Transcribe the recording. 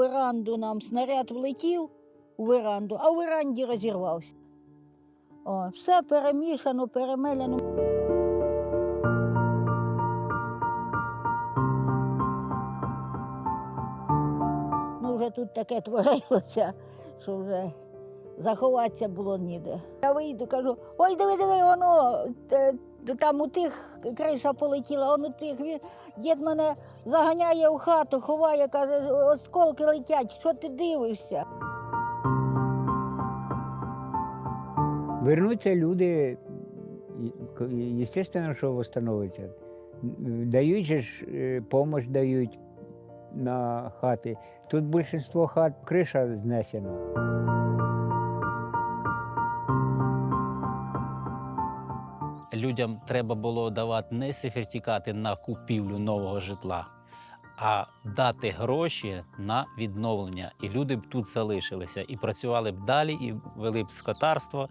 веранду нам снаряд влетів у веранду, а у веранді розірвався. О, все перемішано, перемеляно. Ну, вже тут таке творилося, що вже заховатися було ніде. Я вийду, кажу, ой, диви, диви, воно там у тих криша полетіла, он у тих. Дід мене заганяє в хату, ховає, каже, осколки летять, що ти дивишся? Вернуться люди, звісно, що встановиться. Же ж допомогу дають на хати. Тут більшість хат криша знесена. Людям треба було давати не сертифікати на купівлю нового житла, а дати гроші на відновлення. І люди б тут залишилися і працювали б далі, і вели б скотарство.